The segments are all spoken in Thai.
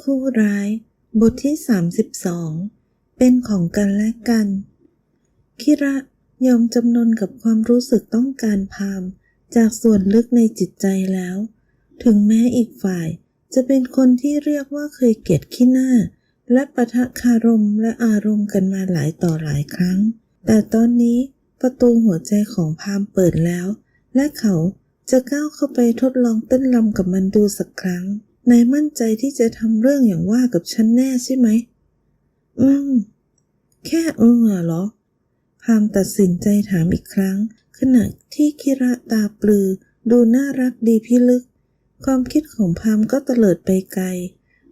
คู่ร้าย บทที่ 32 เป็นของกันและกัน คิระยอมจำนนกับความรู้สึกต้องการพามจากส่วนลึกในจิตใจแล้ว ถึงแม้อีกฝ่ายจะเป็นคนที่เรียกว่าเคยเกลียดขี้หน้า และปะทะคารมและอารมณ์กันมาหลายต่อหลายครั้ง แต่ตอนนี้ประตูหัวใจของพามเปิดแล้ว และเขาจะก้าวเข้าไปทดลองเต้นรำกับมันดูสักครั้ง นายมั่นใจที่จะทำเรื่องอย่างว่ากับฉันแน่ใช่ไหม อืม แค่เออเหรอ พามตัดสินใจถามอีกครั้ง ขณะที่คิระตาปลือ ดูน่ารักดีพิลึก ความคิดของพามก็เตลิดไปไกล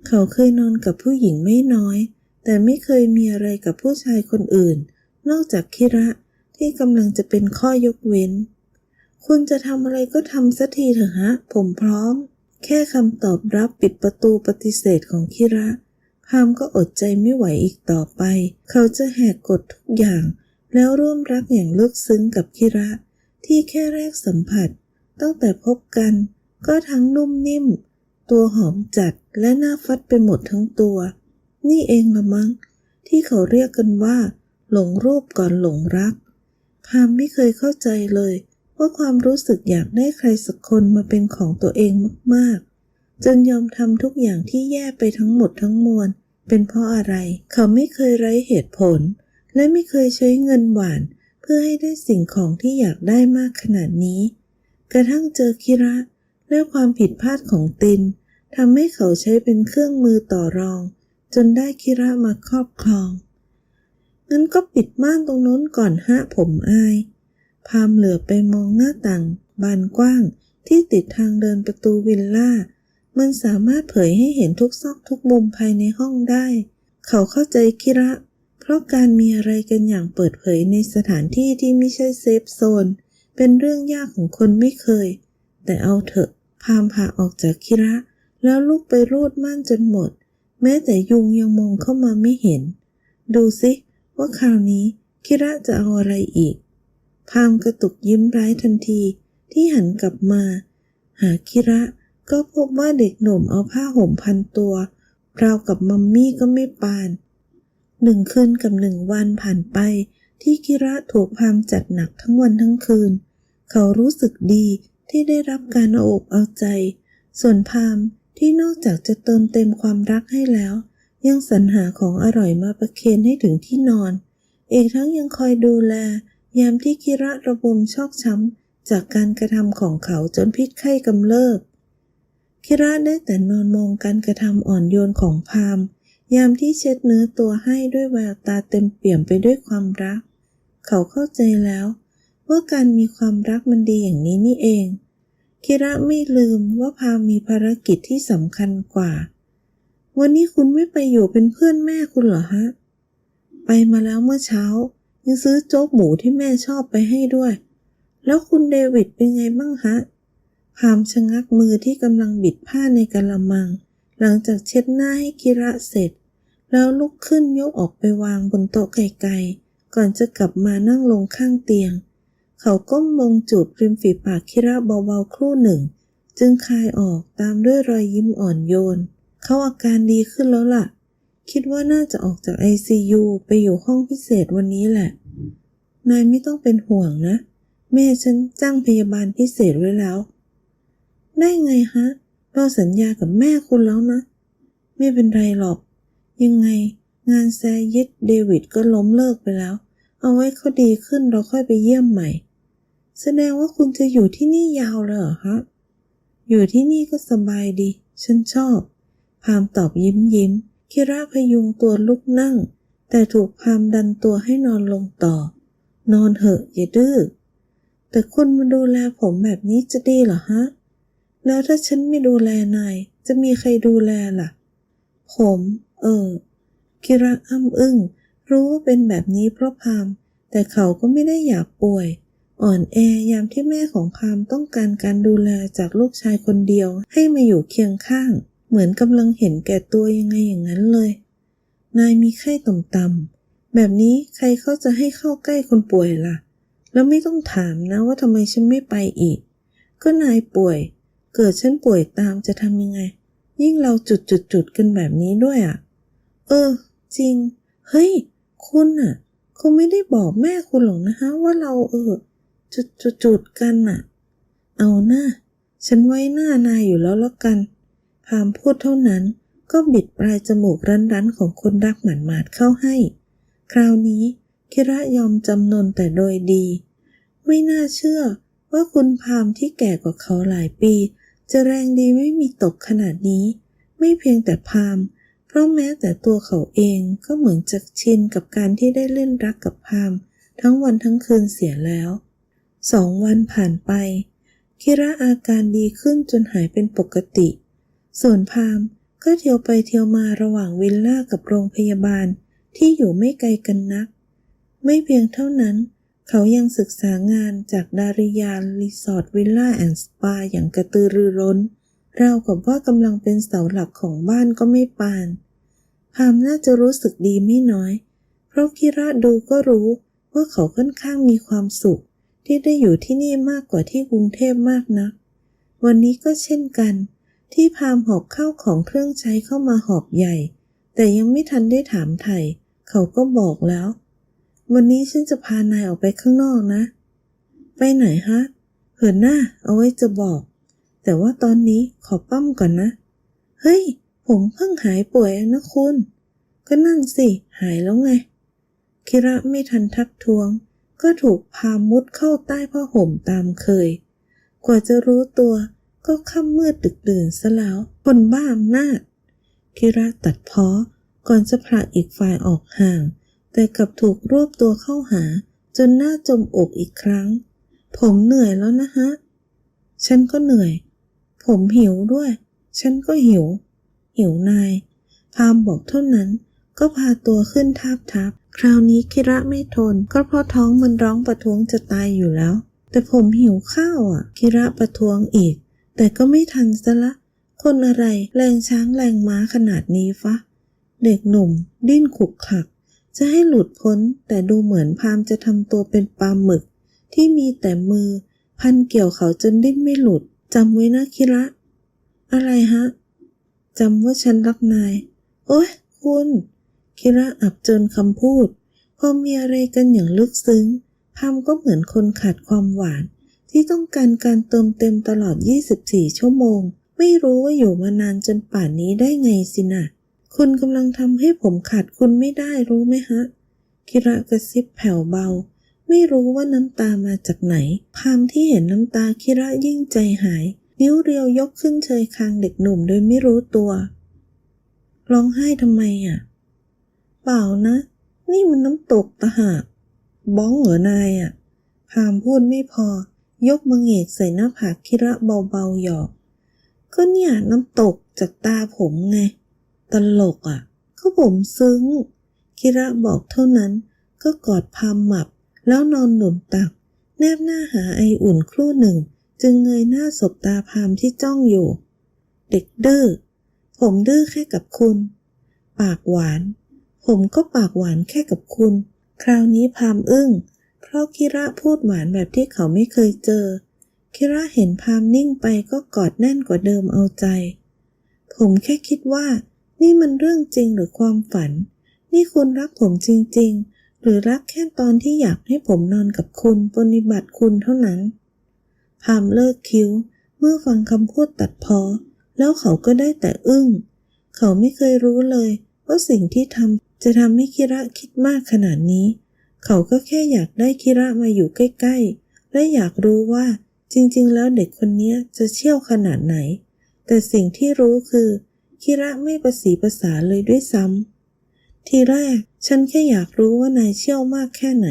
เขาเคยนอนกับผู้หญิงไม่น้อย แต่ไม่เคยมีอะไรกับผู้ชายคนอื่น นอกจากคิระที่กำลังจะเป็นข้อยกเว้น คุณจะทำอะไรก็ทำสักทีเถอะฮะ ผมพร้อม แค่คำตอบรับปิดประตูปฏิเสธของคิระ พามก็อดใจไม่ไหวอีกต่อไป เขาจะแหกกฎทุกอย่าง แล้วร่วมรักอย่างลึกซึ้งกับคิระ ที่แค่แรกสัมผัส ตั้งแต่พบกัน ก็ทั้งนุ่มนิ่ม ตัวหอมจัดและน่าฟัดไปหมดทั้งตัว นี่เองละมั้ง ที่เขาเรียกกันว่า หลงรูปก่อนหลงรัก พามไม่เคยเข้าใจเลย ว่าความรู้สึกอยากได้ใครสักคนมาเป็นของตัวเองมากๆ จนยอมทำทุกอย่างที่แย่ไปทั้งหมดทั้งมวล เป็นเพราะอะไร เขาไม่เคยไร้เหตุผล และไม่เคยใช้เงินหวาน เพื่อให้ได้สิ่งของที่อยากได้มากขนาดนี้ กระทั่งเจอคิระและความผิดพลาดของตินทำให้เขาใช้เป็นเครื่องมือต่อรอง จนได้คิระมาครอบครองงั้นก็ปิดม่านตรงโน้นก่อนฮะผมอาย พามเหลือไปมองหน้าต่างบานกว้างที่ติดทางเดินประตูวิลล่า มันสามารถเผยให้เห็นทุกซอกทุกมุมภายในห้องได้ เขาเข้าใจคิระ เพราะการมีอะไรกันอย่างเปิดเผยในสถานที่ที่ไม่ใช่เซฟโซน เป็นเรื่องยากของคนไม่เคย แต่เอาเถอะ พามพาออกจากคิระ แล้วลุกไปรูดม่านจนหมด แม้แต่ยุงยังมองเข้ามาไม่เห็น ดูสิว่าคราวนี้คิระจะเอาอะไรอีก พามกระตุกยิ้มร้ายทันทีที่หันกลับมา หาคิระก็พบว่าเด็กหนุ่มเอาผ้าห่มพันตัวราวกับมัมมี่ก็ไม่ปาน หนึ่งคืนกับหนึ่งวันผ่านไป ที่คิระถูกพามจัดหนักทั้งวันทั้งคืน เขารู้สึกดีที่ได้รับการเอาอกเอาใจ ส่วนพามที่นอกจากจะเติมเต็มความรักให้แล้ว ยังสรรหาของอร่อยมาประเคนให้ถึงที่นอน เอกทั้งยังคอยดูแล ยามที่คิระระบมชอกช้ำจากการกระทำของเขาจนพิษไข้กำเริบคิระได้แต่นอนมองการกระทำอ่อนโยนของพาม ยามที่เช็ดเนื้อตัวให้ด้วยแววตาเต็มเปี่ยมไปด้วยความรัก เขาเข้าใจแล้วว่าการมีความรักมันดีอย่างนี้นี่เอง คิระไม่ลืมว่าพามมีภารกิจที่สำคัญกว่า วันนี้คุณไม่ไปอยู่เป็นเพื่อนแม่คุณเหรอฮะ ไปมาแล้วเมื่อเช้า ยังซื้อโจ๊กหมูที่แม่ชอบไปให้ด้วย แล้วคุณเดวิดเป็นไงบ้างฮะพามชะงักมือที่กำลังบิดผ้าในกะละมัง หลังจากเช็ดหน้าให้คิระเสร็จ แล้วลุกขึ้นยกออกไปวางบนโต๊ะไกลๆ ก่อนจะกลับมานั่งลงข้างเตียง เขาก้มลงจูบริมฝีปากคิระเบาๆครู่หนึ่ง จึงคายออกตามด้วยรอยยิ้มอ่อนโยน เขาอาการดีขึ้นแล้วล่ะ คิดว่าน่าจะออกจาก ICU ไปอยู่ห้องพิเศษวันนี้แหละ นายไม่ต้องเป็นห่วงนะ แม่ฉันจ้างพยาบาลพิเศษไว้แล้ว ได้ไงฮะ เราสัญญากับแม่คุณแล้วนะ ไม่เป็นไรหรอก ยังไงงานแซยิดเดวิดก็ล้มเลิกไปแล้ว เอาไว้เขาดีขึ้นเราค่อยไปเยี่ยมใหม่ แสดงว่าคุณจะอยู่ที่นี่ยาวเลยเหรอฮะ อยู่ที่นี่ก็สบายดี ฉันชอบ พามตอบยิ้มยิ้ม คิระพยุงตัวลุกนั่ง แต่ถูกพามดันตัวให้นอนลงต่อ นอนเถอะอย่าดื้อ แต่คุณมาดูแลผมแบบนี้จะดีเหรอฮะ แล้วถ้าฉันไม่ดูแลนาย จะมีใครดูแลล่ะ ผม เออ คิระอ้ำอึ้ง รู้ว่าเป็นแบบนี้เพราะพาม แต่เขาก็ไม่ได้อยากป่วย อ่อนแอยามที่แม่ของพามต้องการการดูแลจากลูกชายคนเดียวให้มาอยู่เคียงข้าง เหมือนกำลังเห็นแก่ตัวยังไงอย่างนั้นเลย นายมีไข้ต่ำๆ แบบนี้ใครเขาจะให้เข้าใกล้คนป่วยล่ะ แล้วไม่ต้องถามนะว่าทำไมฉันไม่ไปอีก ก็นายป่วย เกิดฉันป่วยตามจะทำยังไง ยิ่งเราจุดจุดจุดๆๆกันแบบนี้ด้วยอะ เออ จริง เฮ้ย คุณอะคงไม่ได้บอกแม่คุณหรอกนะฮะว่าเราเออจุดจุดจุดๆกันอะ เอาหน้าฉันไว้หน้านายอยู่แล้วแล้วกัน พามพูดเท่านั้น ก็บิดปลายจมูกรั้นๆของคนรักหมันหมาดเข้าให้ คราวนี้คิระยอมจำนนแต่โดยดี ไม่น่าเชื่อว่าคุณพามที่แก่กว่าเขาหลายปี จะแรงดีไม่มีตกขนาดนี้ ไม่เพียงแต่พามเพราะแม้แต่ตัวเขาเองก็เหมือนจะชินกับการที่ได้เล่นรักกับพามทั้งวันทั้งคืนเสียแล้ว สองวันผ่านไป คิระอาการดีขึ้นจนหายเป็นปกติ ส่วนพามก็เที่ยวไปเที่ยวมาระหว่างวิลล่ากับโรงพยาบาลที่อยู่ไม่ไกลกันนัก ไม่เพียงเท่านั้น เขายังศึกษางานจากดาริยารีสอร์ทวิลล่าแอนด์สปาอย่างกระตือรือร้นราวกับว่ากำลังเป็นเสาหลักของบ้านก็ไม่ปาน พามน่าจะรู้สึกดีไม่น้อย เพราะคิระดูก็รู้ว่าเขาค่อนข้างมีความสุข ที่ได้อยู่ที่นี่มากกว่าที่กรุงเทพมากนัก วันนี้ก็เช่นกัน ที่พามหอบเข้าของเครื่องใช้เข้ามาหอบใหญ่ แต่ยังไม่ทันได้ถามไถ่เขาก็บอกแล้ว วันนี้ฉันจะพานายออกไปข้างนอกนะ ไปไหนฮะเหินหน้าเอาไว้จะบอก แต่ว่าตอนนี้ขอปั้มก่อนนะ เฮ้ย ผมเพิ่งหายป่วยนะคุณ ก็นั่นสิ หายแล้วไง คิระไม่ทันทักท้วง ก็ถูกพามุดเข้าใต้ผ้าห่มตามเคย กว่าจะรู้ตัว ก็ค่ำมืดดึกดื่นซะแล้วคนบ้าอำนาจคิระตัดพ้อก่อนจะผลักอีกฝ่ายออกห่าง แต่กลับถูกรวบตัวเข้าหา จนหน้าจมอกอีกครั้ง ผมเหนื่อยแล้วนะฮะ ฉันก็เหนื่อย ผมหิวด้วย ฉันก็หิว หิวนาย พามบอกเท่านั้น ก็พาตัวขึ้นทาบทับ คราวนี้คิระไม่ทน ก็เพราะท้องมันร้องประท้วงจะตายอยู่แล้ว แต่ผมหิวข้าวอะ คิระประท้วงอีก แต่ก็ไม่ทันซะละ คนอะไรแรงช้างแรงม้าขนาดนี้ฟะ เด็กหนุ่ม ดิ้นขุกขัก จะให้หลุดพ้น แต่ดูเหมือนพามจะทำตัวเป็นปลาหมึก ที่มีแต่มือ พันเกี่ยวเขาจนดิ้นไม่หลุดจำไว้นะคิระ อะไรฮะจำว่าฉันรักนาย โอ๊ย คุณ คิระอับจนคำพูด พอมีอะไรกันอย่างลึกซึ้งพามก็เหมือนคนขาดความหวาน ที่ต้องการการเติมเต็มตลอด 24 ชั่วโมง ไม่รู้ว่าอยู่มานานจนป่านนี้ได้ไงสินะคุณกำลังทำให้ผมขาดคุณไม่ได้รู้ไหมฮะ คิระกระซิบแผ่วเบา ไม่รู้ว่าน้ำตามาจากไหน พามที่เห็นน้ำตาคิระยิ่งใจหาย นิ้วเรียวยกขึ้นเชยคางเด็กหนุ่มโดยไม่รู้ตัว ร้องไห้ทำไมอะ เปล่านะ นี่มันน้ำตกตะหากบ้องเหรอนายอะพามพูดไม่พอ ยกมือเหงกใส่หน้าผากคิระเบาๆหยอก ก็เนี่ยน้ำตกจากตาผมไง ตลกอะ ก็ผมซึ้ง คิระบอกเท่านั้น ก็กอดพามหมับ แล้วนอนหนุนตัก แนบหน้าหาไออุ่นครู่หนึ่ง จึงเงยหน้าสบตาพามที่จ้องอยู่ เด็กดื้อ ผมดื้อแค่กับคุณ ปากหวาน ผมก็ปากหวานแค่กับคุณ คราวนี้พามอึ้ง เพราะคิระพูดหวานแบบที่เขาไม่เคยเจอ คิระเห็นพามนิ่งไปก็กอดแน่นกว่าเดิมเอาใจ ผมแค่คิดว่า นี่มันเรื่องจริงหรือความฝัน นี่คุณรักผมจริง ๆ หรือรักแค่ตอนที่อยากให้ผมนอนกับคุณปฏิบัติคุณเท่านั้น พามเลิกคิ้ว เมื่อฟังคำพูดตัดพอ แล้วเขาก็ได้แต่อึ้ง เขาไม่เคยรู้เลยว่าสิ่งที่ทำจะทำให้คิระคิดมากขนาดนี้ เขาก็แค่อยากได้คิระมาอยู่ใกล้ๆ และอยากรู้ว่าจริงๆ แล้วเด็กคนนี้จะเชี่ยวขนาดไหน แต่สิ่งที่รู้คือ คิระไม่ประสีภาษาเลยด้วยซ้ำ ทีแรกฉันแค่อยากรู้ว่านายเชี่ยวมากแค่ไหน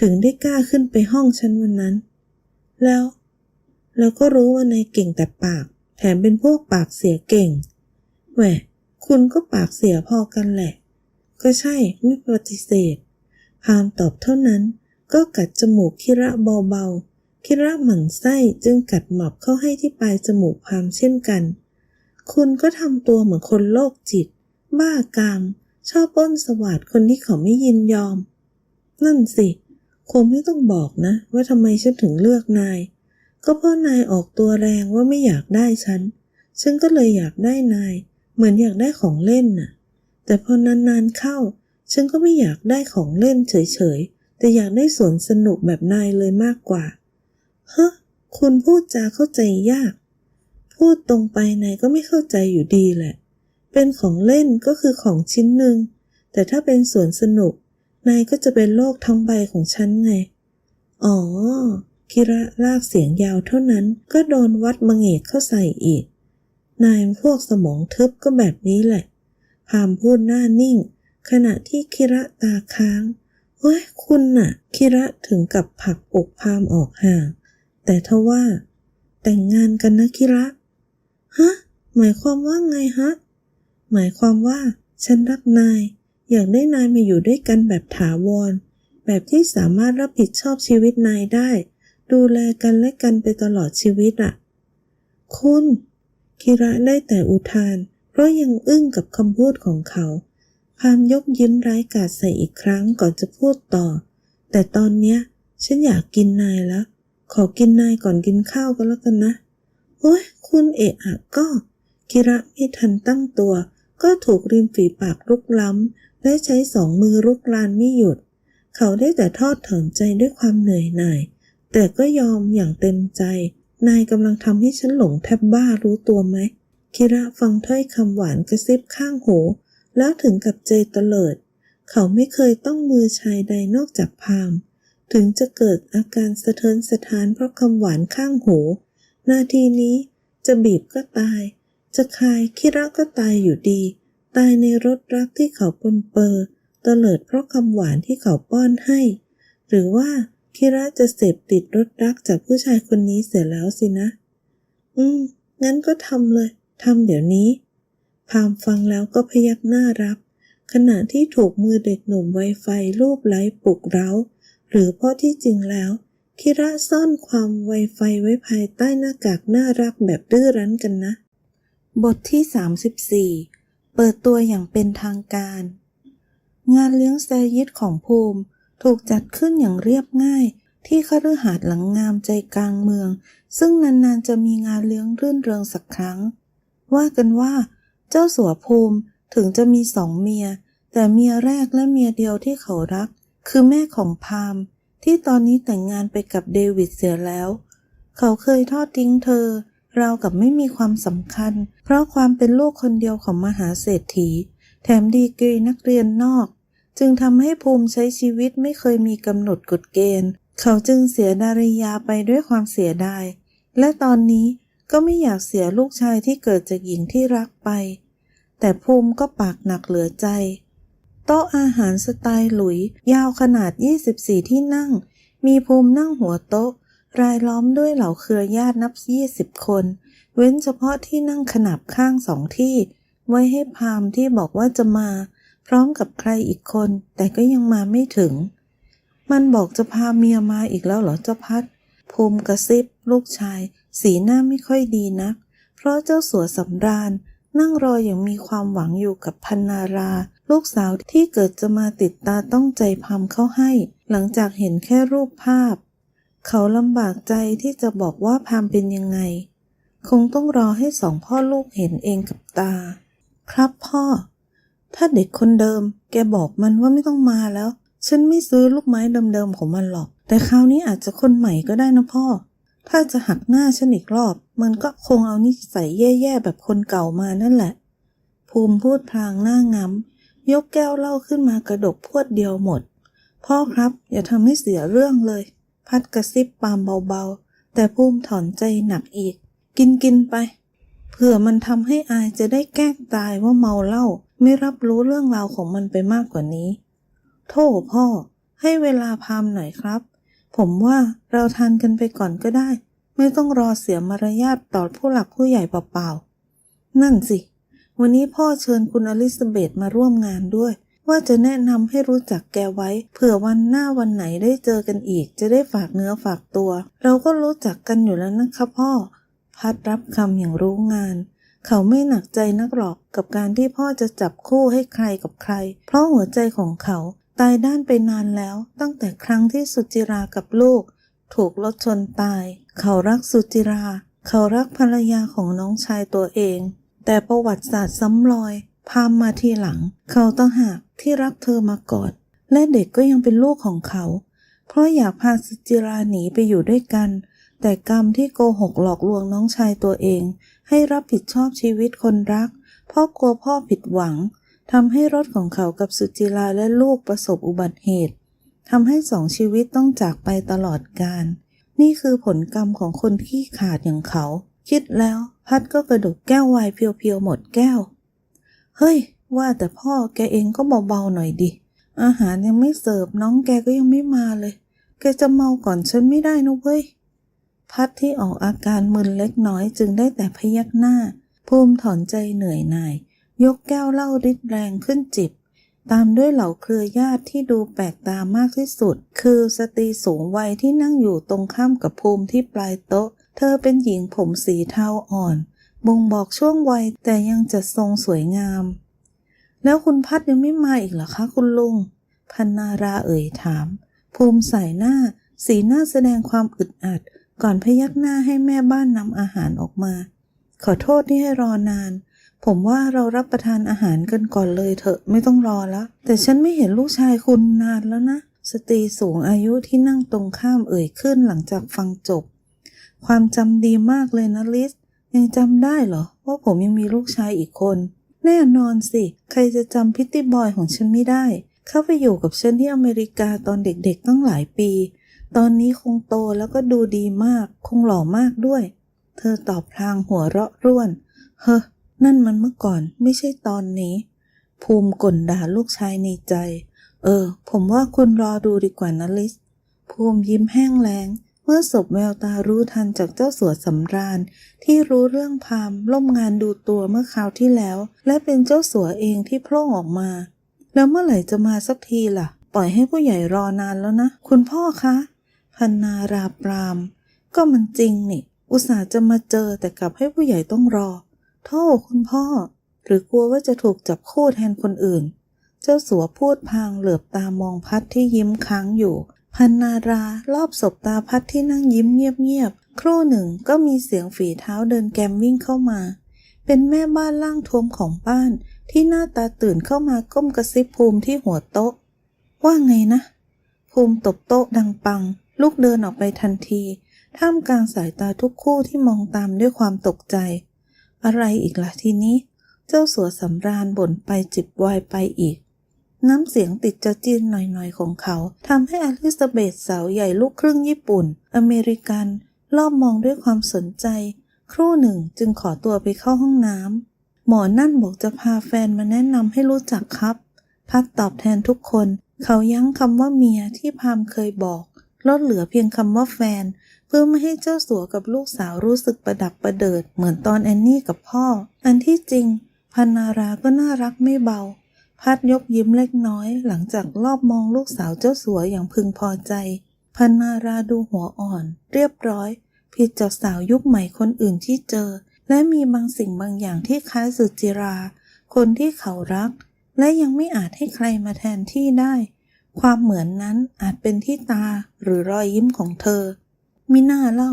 ถึงได้กล้าขึ้นไปห้องฉันวันนั้น แล้ว แล้วก็รู้ว่านายเก่งแต่ปาก แถมเป็นพวกปากเสียเก่ง แหวะคุณก็ปากเสียพอกันแหละ ก็ใช่ไม่ปฏิเสธ พามตอบเท่านั้น ก็กัดจมูกคิระเบาๆ คิระหมั่นไส้จึงกัดหมับเข้าให้ที่ปลายจมูกพามเช่นกัน คุณก็ทำตัวเหมือนคนโรคจิต บ้ากาม ชอบป้นสวัสดคนที่เขาไม่ยินยอม นั่นสิ คงไม่ต้องบอกนะ ว่าทำไมฉันถึงเลือกนาย ก็เพราะนายออกตัวแรงว่าไม่อยากได้ฉัน ฉันก็เลยอยากได้นาย เหมือนอยากได้ของเล่นน่ะ แต่พอนานๆเข้า ฉันก็ไม่อยากได้ของเล่นเฉยๆ แต่อยากได้สวนสนุกแบบนายเลยมากกว่า เฮ้คุณพูดจาเข้าใจยาก พูดตรงไปนายก็ไม่เข้าใจอยู่ดีแหละ เป็นของเล่นก็คือของชิ้นหนึ่ง แต่ถ้าเป็นสวนสนุก นายก็จะเป็นโลกทั้งใบของฉันไง อ๋อ คิระลากเสียงยาวเท่านั้นก็โดนวัดมังเอกเข้าใส่อีก นายพวกสมองทึบก็แบบนี้แหละพามพูดหน้านิ่ง ขณะที่คิระตาค้างเฮ้ยคุณน่ะ คิระถึงกับผลักอกพามออกห่าง แต่ทว่า แต่งงานกันนะคิระ ฮะ หมายความว่าไงฮะ หมายความว่า ฉันรักนาย อยากได้นายมาอยู่ด้วยกันแบบถาวร แบบที่สามารถรับผิดชอบชีวิตนายได้ ดูแลกันและกันไปตลอดชีวิตอะคุณ คิระได้แต่อุทาน เพราะยังอึ้งกับคำพูดของเขา พามยกยิ้มไร้กาศใส่อีกครั้งก่อนจะพูดต่อ แต่ตอนเนี้ย ฉันอยากกินนายแล้ว ขอกินนายก่อนกินข้าวก็แล้วกันนะ โอ้ยคุณเอะอะก็คิระไม่ทันตั้งตัว ก็ถูกริมฝีปากลุกล้ำ และใช้สองมือรุกรานไม่หยุด เขาได้แต่ทอดถอนใจด้วยความเหนื่อยหน่าย แต่ก็ยอมอย่างเต็มใจ นายกำลังทำให้ฉันหลงแทบบ้ารู้ตัวไหม คิระฟังถ้อยคำหวานกระซิบข้างหู แล้วถึงกับใจตเตลิด เขาไม่เคยต้องมือชายใดนอกจากพามถึงจะเกิดอาการสะเทินสะท้านเพราะคำหวานข้างหู นาทีนี้จะบีบก็ตาย จะคายคิระก็ตายอยู่ดี ตายในรถรักที่เขาปนเปอเตลิดเพราะคำหวานที่เขาป้อนให้ หรือว่าคิระจะเสพติดรถรักจากผู้ชายคนนี้เสียแล้วสินะ อืม งั้นก็ทำเลย ทำเดี๋ยวนี้ พามฟังแล้วก็พยักหน้ารับ ขณะที่ถูกมือเด็กหนุ่มไวไฟรูปไล้ปลุกเร้า หรือเพราะที่จริงแล้ว คิระซ่อนความไวไฟไว้ภายใต้หน้ากากน่ารักแบบดื้อรั้นกันนะ บทที่ 34 เปิดตัวอย่างเป็นทางการ งานเลี้ยงแซยิดของภูมิ ถูกจัดขึ้นอย่างเรียบง่ายที่คฤหาสน์หลังงามใจกลางเมือง ซึ่งนานๆจะมีงานเลี้ยงรื่นเริงสักครั้ง ว่ากันว่า เจ้าสัวภูมิถึงจะมีสองเมีย แต่เมียแรกและเมียเดียวที่เขารัก คือแม่ของพามที่ตอนนี้แต่งงานไปกับเดวิดเสียแล้ว เขาเคยทอดทิ้งเธอ ราวกับไม่มีความสำคัญ เพราะความเป็นลูกคนเดียวของมหาเศรษฐี แถมดีกรีนักเรียนนอก จึงทำให้ภูมิใช้ชีวิตไม่เคยมีกำหนดกฎเกณฑ์ เขาจึงเสียดาริยาไปด้วยความเสียดาย และตอนนี้ ก็ไม่อยากเสียลูกชายที่เกิดจากหญิงที่รักไป แต่ภูมิก็ปากหนักเหลือใจ โต๊ะอาหารสไตล์หลุย ยาวขนาด 24 ที่นั่ง มีภูมินั่งหัวโต๊ะ รายล้อมด้วยเหล่าเครือญาตินับ 20 คน เว้นเฉพาะที่นั่งขนาบข้างสองที่ ไว้ให้พามที่บอกว่าจะมา พร้อมกับใครอีกคน แต่ก็ยังมาไม่ถึง มันบอกจะพาเมียมาอีกแล้วเหรอเจ้าพัดภูมิกระซิบลูกชาย สีหน้าไม่ค่อยดีนัก เพราะเจ้าสัวสำราญ นั่งรออย่างมีความหวังอยู่กับพันนารา ลูกสาวที่เกิดจะมาติดตาต้องใจพามเข้าให้ หลังจากเห็นแค่รูปภาพ เขาลำบากใจที่จะบอกว่าพามเป็นยังไง คงต้องรอให้สองพ่อลูกเห็นเองกับตา ครับพ่อ ถ้าเด็กคนเดิม แกบอกมันว่าไม่ต้องมาแล้ว ฉันไม่ซื้อลูกไม้เดิมๆของมันหรอก แต่คราวนี้อาจจะคนใหม่ก็ได้นะพ่อ ถ้าจะหักหน้าฉันอีกรอบ มันก็คงเอานิสัยแย่ๆแบบคนเก่ามานั่นแหละ ภูมิพูดพลางหน้างำยกแก้วเหล้าขึ้นมากระดกพวดเดียวหมด พ่อครับ อย่าทำให้เสียเรื่องเลย พัดกระซิบปามเบาๆ แต่ภูมิถอนใจหนักอีก กินกินๆไป เผื่อมันทำให้อายจะได้แก้งตายว่าเมาเหล้าไม่รับรู้เรื่องราวของมันไปมากกว่านี้โธ่พ่อ ให้เวลาพามหน่อยครับ ผมว่าเราทานกันไปก่อนก็ได้ ไม่ต้องรอเสียมารยาทต่อผู้หลักผู้ใหญ่เปล่าๆ นั่นสิ วันนี้พ่อเชิญคุณอลิซาเบธมาร่วมงานด้วย ว่าจะแนะนำให้รู้จักแกไว้ เผื่อวันหน้าวันไหนได้เจอกันอีก จะได้ฝากเนื้อฝากตัว เราก็รู้จักกันอยู่แล้วนะคะพ่อ พัดรับคำอย่างรู้งาน เขาไม่หนักใจนักหรอกกับการที่พ่อจะจับคู่ให้ใครกับใคร เพราะหัวใจของเขา ตายด้านไปนานแล้วตั้งแต่ครั้งที่สุจิรากับลูก ถูกรถชนตาย เขารักสุจิรา เขารักภรรยาของน้องชายตัวเอง แต่ประวัติศาสตร์ซ้ำรอย พามมาทีหลัง เขาต้องหากที่รักเธอมาก่อน และเด็กก็ยังเป็นลูกของเขา เพราะอยากพาสุจิราหนีไปอยู่ด้วยกัน แต่กรรมที่โกหกหลอกลวงน้องชายตัวเอง ให้รับผิดชอบชีวิตคนรัก เพราะกลัวพ่อผิดหวัง ทำให้รถของเขากับสุจิราและลูกประสบอุบัติเหตุทำให้สองชีวิตต้องจากไปตลอดกาลนี่คือผลกรรมของคนที่ขาดอย่างเขา คิดแล้วพัดก็กระดกแก้วไวน์เพียวๆหมดแก้ว เฮ้ย ว่าแต่พ่อแกเองก็เบาๆหน่อยดิ อาหารยังไม่เสิร์ฟน้องแกก็ยังไม่มาเลย แกจะเมาก่อนฉันไม่ได้นะเว้ย พัดที่ออกอาการมึนเล็กน้อยจึงได้แต่พยักหน้า ภูมิถอนใจเหนื่อยหน่าย ยกแก้วเหล้าริดแรงขึ้นจิบ ตามด้วยเหล่าเครือญาติที่ดูแปลกตามากที่สุด คือสตรีสูงวัยที่นั่งอยู่ตรงข้ามกับภูมิที่ปลายโต๊ะ เธอเป็นหญิงผมสีเทาอ่อน บ่งบอกช่วงวัยแต่ยังจัดทรงสวยงาม แล้วคุณพัดยังไม่มาอีกเหรอคะคุณลุง พันนาราเอ่ยถาม ภูมิใส่หน้า สีหน้าแสดงความอึดอัด ก่อนพยักหน้าให้แม่บ้านนำอาหารออกมา ขอโทษที่ให้รอนาน ผมว่าเรารับประทานอาหารกันก่อนเลยเถอะไม่ต้องรอแล้วแต่ฉันไม่เห็นลูกชายคุณนานแล้วนะ สตรีสูงอายุที่นั่งตรงข้ามเอ่ยขึ้นหลังจากฟังจบ ความจำดีมากเลยนะลิสยังจำได้เหรอ ว่าผมยังมีลูกชายอีกคน แน่นอนสิ ใครจะจำพิตตี้บอยของฉันไม่ได้ เข้าไปอยู่กับฉันที่อเมริกาตอนเด็กๆตั้งหลายปี ตอนนี้คงโตแล้วก็ดูดีมาก คงหล่อมากด้วย เธอตอบพลางหัวเราะร่วน เฮ้อ นั่นมันเมื่อก่อนไม่ใช่ตอนนี้ ภูมิก่นด่าลูกชายในใจ เออ ผมว่าคุณรอดูดีกว่านะลิส ภูมิยิ้มแห้งแล้งเมื่อศพแววตารู้ทันจากเจ้าสัวสำราญ ที่รู้เรื่องพามล่มงานดูตัวเมื่อคราวที่แล้ว และเป็นเจ้าสัวเองที่โผล่ออกมา แล้วเมื่อไหร่จะมาสักทีล่ะ ปล่อยให้ผู้ใหญ่รอนานแล้วนะ คุณพ่อคะพันนาราปราม ก็มันจริงนี่ อุตส่าห์จะมาเจอแต่กลับให้ผู้ใหญ่ต้องรอ โทษคุณพ่อ หรือกลัวว่าจะถูกจับคู่แทนคนอื่น เจ้าสัวพูดพางเหลือบตามองพัดที่ยิ้มค้างอยู่ พันนารารอบศพตาพัดที่นั่งยิ้มเงียบๆ ครู่หนึ่งก็มีเสียงฝีเท้าเดินแกมวิ่งเข้ามา เป็นแม่บ้านล่างทวมของบ้าน ที่หน้าตาตื่นเข้ามาก้มกระซิบภูมิที่หัวโต๊ะ ว่าไงนะ ภูมิตบโต๊ะดังปัง ลูกเดินออกไปทันที ท่ามกลางสายตาทุกคู่ที่มองตามด้วยความตกใจ อะไรอีกล่ะทีนี้ เจ้าสัวสำราญบ่นไปจิบไวายไปอีก น้ำเสียงติดจะจีนหน่อยๆของเขาทำให้อลิซาเบธสาวใหญ่ลูกครึ่งญี่ปุ่น อเมริกันรอบมองด้วยความสนใจ ครู่หนึ่งจึงขอตัวไปเข้าห้องน้ำหมอนั่นบอกจะพาแฟนมาแนะนำให้รู้จักครับ พัดตอบแทนทุกคน เขายั้งคำว่าเมียที่พามเคยบอกลดเหลือเพียงคำว่าแฟน เพื่อไม่ให้เจ้าสัวกับลูกสาวรู้สึกประดับประเดิด เหมือนตอนแอนนี่กับพ่อ อันที่จริง พันนาราก็น่ารักไม่เบา พัดยกยิ้มเล็กน้อย หลังจากรอบมองลูกสาวเจ้าสัวอย่างพึงพอใจ พันนาราดูหัวอ่อน เรียบร้อย ผิดจากสาวยุคใหม่คนอื่นที่เจอ และมีบางสิ่งบางอย่างที่คล้ายสุจิรา คนที่เขารัก และยังไม่อาจให้ใครมาแทนที่ได้ ความเหมือนนั้นอาจเป็นที่ตาหรือรอยยิ้มของเธอ มิน่าเล่า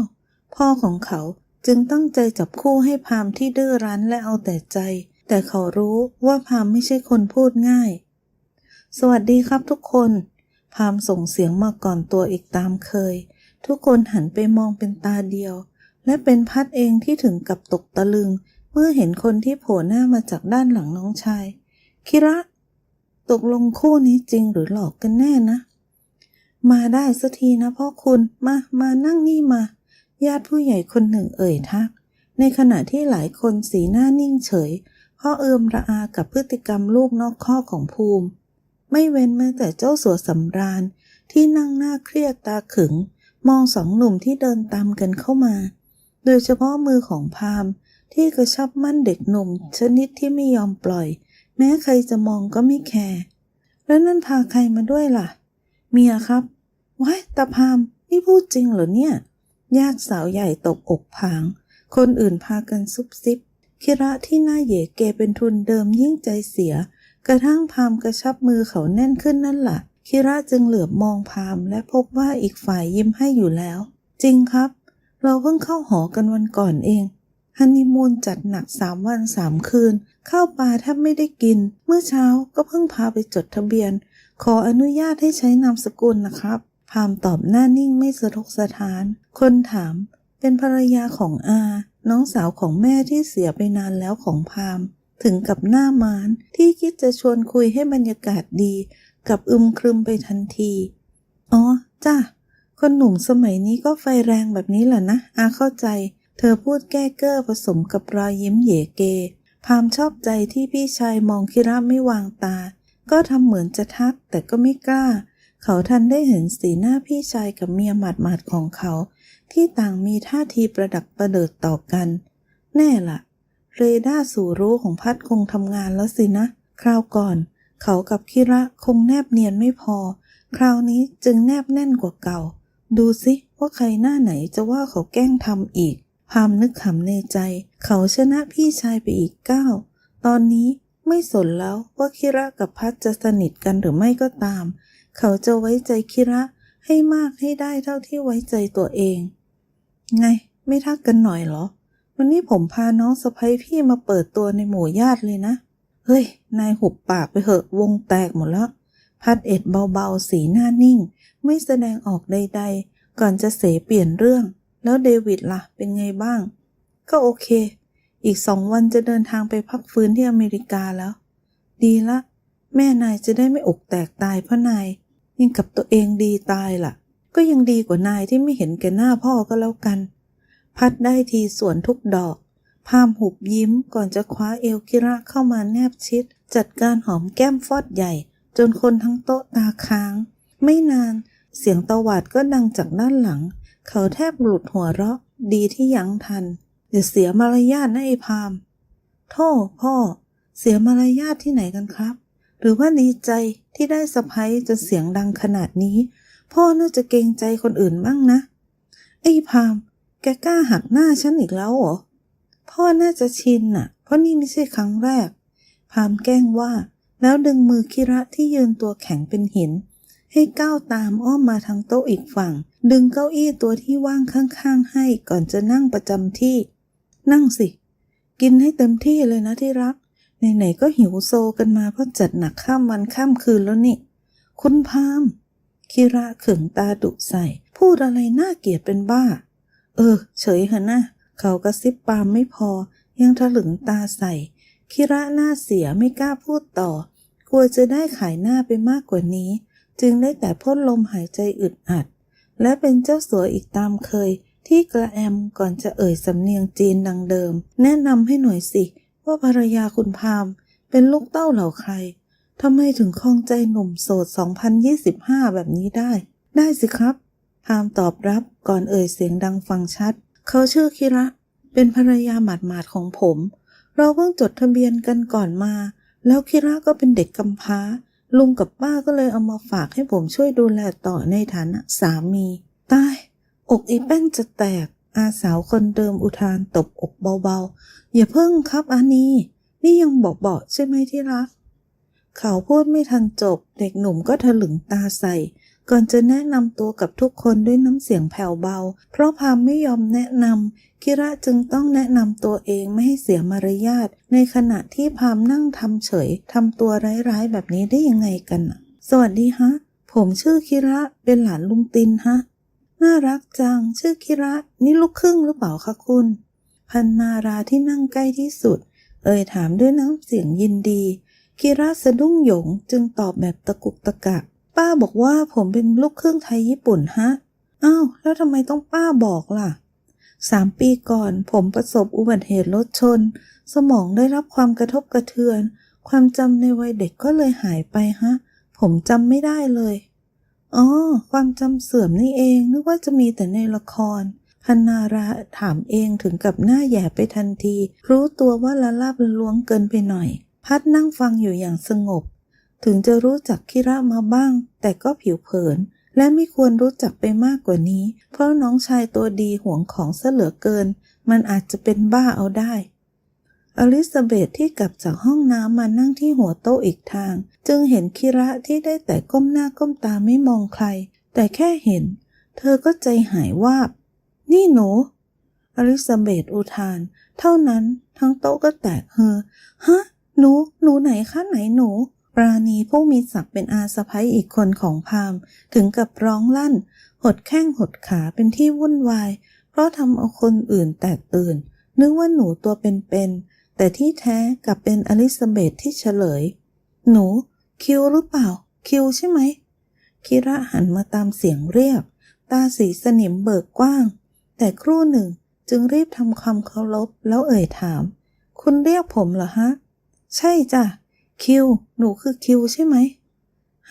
พ่อของเขาจึงตั้งใจจับคู่ให้พามที่ดื้อรั้นและเอาแต่ใจ แต่เขารู้ว่าพามไม่ใช่คนพูดง่าย สวัสดีครับทุกคน พามส่งเสียงมาก่อนตัวอีกตามเคย ทุกคนหันไปมองเป็นตาเดียว และเป็นพัดเองที่ถึงกับตกตะลึง เมื่อเห็นคนที่โผล่หน้ามาจากด้านหลังน้องชาย คิระ ตกลงคู่นี้จริงหรือหลอกกันแน่นะ มาได้สักทีนะพ่อคุณ มา มานั่งนี่มา ญาติผู้ใหญ่คนหนึ่งเอ่ยทัก ในขณะที่หลายคนสีหน้านิ่งเฉยเพราะเอือมระอากับพฤติกรรมลูกนอกข้อของภูมิ ไม่เว้นแม้แต่เจ้าสัวสำราญที่นั่งหน้าเครียดตาขึง มองสองหนุ่มที่เดินตามกันเข้ามา โดยเฉพาะมือของพามที่กระชับมั่นเด็กหนุ่ม ชนิดที่ไม่ยอมปล่อย แม้ใครจะมองก็ไม่แคร์แล้วนั่นพาใครมาด้วยล่ะ เมียครับว้ายตาพามนี่พูดจริงเหรอเนี่ย ญาติสาวใหญ่ตกอกผาง คนอื่นพากันซุบซิบ คิระที่หน้าเหยเกเป็นทุนเดิมยิ่งใจเสีย กระทั่งพามกระชับมือเขาแน่นขึ้นนั่นล่ะคิระจึงเหลือบมองพามและพบว่าอีกฝ่ายยิ้มให้อยู่แล้ว จริงครับ เราเพิ่งเข้าหอกันวันก่อนเองฮันนีมูนจัดหนักสามวันสามคืน ข้าวปลาแทบไม่ได้กิน เมื่อเช้าก็เพิ่งพาไปจดทะเบียน ขออนุญาตให้ใช้นามสกุลนะครับ พามตอบหน้านิ่งไม่สะทกสะท้าน คนถาม เป็นภรรยาของอา น้องสาวของแม่ที่เสียไปนานแล้วของพาม ถึงกับหน้ามานที่คิดจะชวนคุยให้บรรยากาศดี กับอึมครึมไปทันที อ๋อ จ้าคนหนุ่มสมัยนี้ก็ไฟแรงแบบนี้แหละนะ อาเข้าใจ เธอพูดแก้เก้อผสมกับรอยยิ้มเหย่เก พามชอบใจที่พี่ชายมองคิระไม่วางตา ก็ทำเหมือนจะทักแต่ก็ไม่กล้า เขาทันได้เห็นสีหน้าพี่ชายกับเมียหมาดๆของเขา ที่ต่างมีท่าทีประดักประเดิดต่อกัน แน่ล่ะ เรดาร์สู่รู้ของพัดคงทำงานแล้วสินะ คราวก่อน เขากับคิระคงแนบเนียนไม่พอ คราวนี้จึงแนบแน่นกว่าเก่า ดูสิว่าใครหน้าไหนจะว่าเขาแกล้งทำอีกพามนึกขำในใจ เขาชนะพี่ชายไปอีกก้าวตอนนี้ ไม่สนแล้วว่าคิระกับพัดจะสนิทกันหรือไม่ก็ตาม เขาจะไว้ใจคิระให้มากให้ได้เท่าที่ไว้ใจตัวเอง ไง ไม่ทักกันหน่อยเหรอ วันนี้ผมพาน้องสะพ้ยพี่มาเปิดตัวในหมู่ญาติเลยนะ เฮ้ย นายหุบปากไปเหอะวงแตกหมดแล้ว พัดเอ็ดเบาๆ สีหน้านิ่ง ไม่แสดงออกใด ๆ ก่อนจะเสเปลี่ยนเรื่อง แล้วเดวิดล่ะ เป็นไงบ้าง ก็โอเค อีกสองวันจะเดินทางไปพักฟื้นที่อเมริกาแล้ว ดีละ แม่นายจะได้ไม่อกแตกตายเพราะนายยิ่งกับตัวเองดีตายล่ะ ก็ยังดีกว่านายที่ไม่เห็นแก่หน้าพ่อก็แล้วกัน พัดได้ทีสวนทุกดอก พามหุบยิ้มก่อนจะคว้าเอวคิระเข้ามาแนบชิด จัดการหอมแก้มฟอดใหญ่ จนคนทั้งโต๊ะตาค้าง ไม่นานเสียงตวาดก็ดังจากด้านหลัง เขาแทบหลุดหัวเราะ ดีที่ยั้งทัน อย่าเสียมารยาทนะไอ้พามโทษพ่อ เสียมารยาทที่ไหนกันครับ หรือว่าดีใจที่ได้สะพ้ยจนเสียงดังขนาดนี้ พ่อน่าจะเกรงใจคนอื่นบ้างนะ ไอ้พาม แกกล้าหักหน้าฉันอีกแล้วเหรอ พ่อน่าจะชินน่ะ เพราะนี่ไม่ใช่ครั้งแรก พามแกล้งว่า แล้วดึงมือคิระที่ยืนตัวแข็งเป็นหิน ให้ก้าวตามอ้อมมาทางโต๊ะอีกฝั่ง ดึงเก้าอี้ตัวที่ว่างข้างๆให้ก่อนจะนั่งประจำที่ นั่งสิ กินให้เต็มที่เลยนะที่รัก ไหนๆก็หิวโซกันมาเพราะจัดหนักข้ามวันข้ามคืนแล้วนี่ คุณพามคิระขึงตาดุใส่ พูดอะไรน่าเกลียดเป็นบ้า เออ เฉยเหอะนะเขากระซิบปามไม่พอ ยังถลึงตาใส่ คิระหน้าเสียไม่กล้าพูดต่อ กลัวจะได้ขายหน้าไปมากกว่านี้ จึงได้แต่พ่นลมหายใจอึดอัด และเป็นเจ้าสัวอีกตามเคย ที่กระแอมก่อนจะเอ่ยสำเนียงจีนดังเดิม แนะนำให้หน่อยสิ ว่าภรรยาคุณพามเป็นลูกเต้าเหล่าใครทำไมถึงคลองใจหนุ่มโสด 2025 แบบนี้ได้ ได้สิครับพามตอบรับก่อนเอ่ยเสียงดังฟังชัด เขาชื่อคิระ เป็นภรรยาหมาดๆของผม เราเพิ่งจดทะเบียนกันก่อนมา แล้วคิระก็เป็นเด็กกำพร้า ลุงกับป้าก็เลยเอามาฝากให้ผมช่วยดูแลต่อในฐานะสามี ตาย อกอีแป้นจะแตก อาสาวคนเดิมอุทานตบอกเบาๆ อย่าเพิ่งครับอานีนี่ยังบอกบอกใช่ไหมที่รัก เขาพูดไม่ทันจบ เด็กหนุ่มก็ถลึงตาใส่ ก่อนจะแนะนำตัวกับทุกคนด้วยน้ำเสียงแผ่วเบา เพราะพามไม่ยอมแนะนำคิระจึงต้องแนะนำตัวเองไม่ให้เสียมารยาท ในขณะที่พามนั่งทำเฉยทำตัวร้ายๆแบบนี้ได้ยังไงกัน สวัสดีฮะ ผมชื่อคิระเป็นหลานลุงตินฮะ น่ารักจัง ชื่อคิระ นี่ลูกครึ่งหรือเปล่าคะคุณ พันนาราที่นั่งใกล้ที่สุด เอ่ยถามด้วยน้ำเสียงยินดี คิระสะดุ้งหยงจึงตอบแบบตะกุกตะกักป้าบอกว่าผมเป็นลูกครึ่งไทยญี่ปุ่นฮะ อ้าว แล้วทำไมต้องป้าบอกล่ะ สามปีก่อนผมประสบอุบัติเหตุรถชน สมองได้รับความกระทบกระเทือน ความจำในวัยเด็กก็เลยหายไปฮะ ผมจำไม่ได้เลย อ๋อ ความจำเสื่อมนี่เอง นึกว่าจะมีแต่ในละครพันนาราถามเองถึงกับหน้าแหย่ไปทันที รู้ตัวว่าละลาบละล้วงเกินไปหน่อย พัดนั่งฟังอยู่อย่างสงบ ถึงจะรู้จักคิระมาบ้าง แต่ก็ผิวเผิน และไม่ควรรู้จักไปมากกว่านี้ เพราะน้องชายตัวดีห่วงของเสเหลือเกิน มันอาจจะเป็นบ้าเอาได้ อลิซาเบธที่กลับจากห้องน้ำมานั่งที่หัวโต๊ะอีกทาง จึงเห็นคิระที่ได้แต่ก้มหน้าก้มตาไม่มองใคร แต่แค่เห็น เธอก็ใจหายวาบ นี่หนู อลิซาเบธอุทาน เท่านั้นทั้งโต๊ะก็แตกเฮอฮะ หนู หนูไหนคะไหนหนู ปราณีผู้มีศักดิ์เป็นอาสะพ้ยอีกคนของพามถึงกับร้องลั่น หดแข้งหดขาเป็นที่วุ่นวาย เพราะทำเอาคนอื่นแตกตื่น นึกว่าหนูตัวเป็นๆ แต่ที่แท้กลับเป็นอลิซาเบธที่เฉลย หนู คิวหรือเปล่า คิวใช่ไหม คิระหันมาตามเสียงเรียก ตาสีสนิมเบิกกว้าง แต่ครู่หนึ่งจึงรีบทำความเคารพแล้วเอ่ยถาม คุณเรียกผมเหรอฮะ ใช่จ้ะ คิว หนูคือคิวใช่ไหม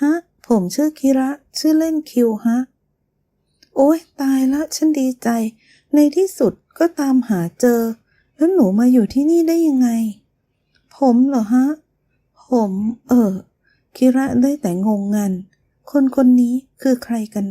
ฮะ ผมชื่อคิระ ชื่อเล่นคิวฮะ โอ้ยตายละ ฉันดีใจ ในที่สุดก็ตามหาเจอ แล้วหนูมาอยู่ที่นี่ได้ยังไง ผมเหรอฮะ ผม เออ คิระได้แต่งงงัน คนคนนี้คือใครกันนะ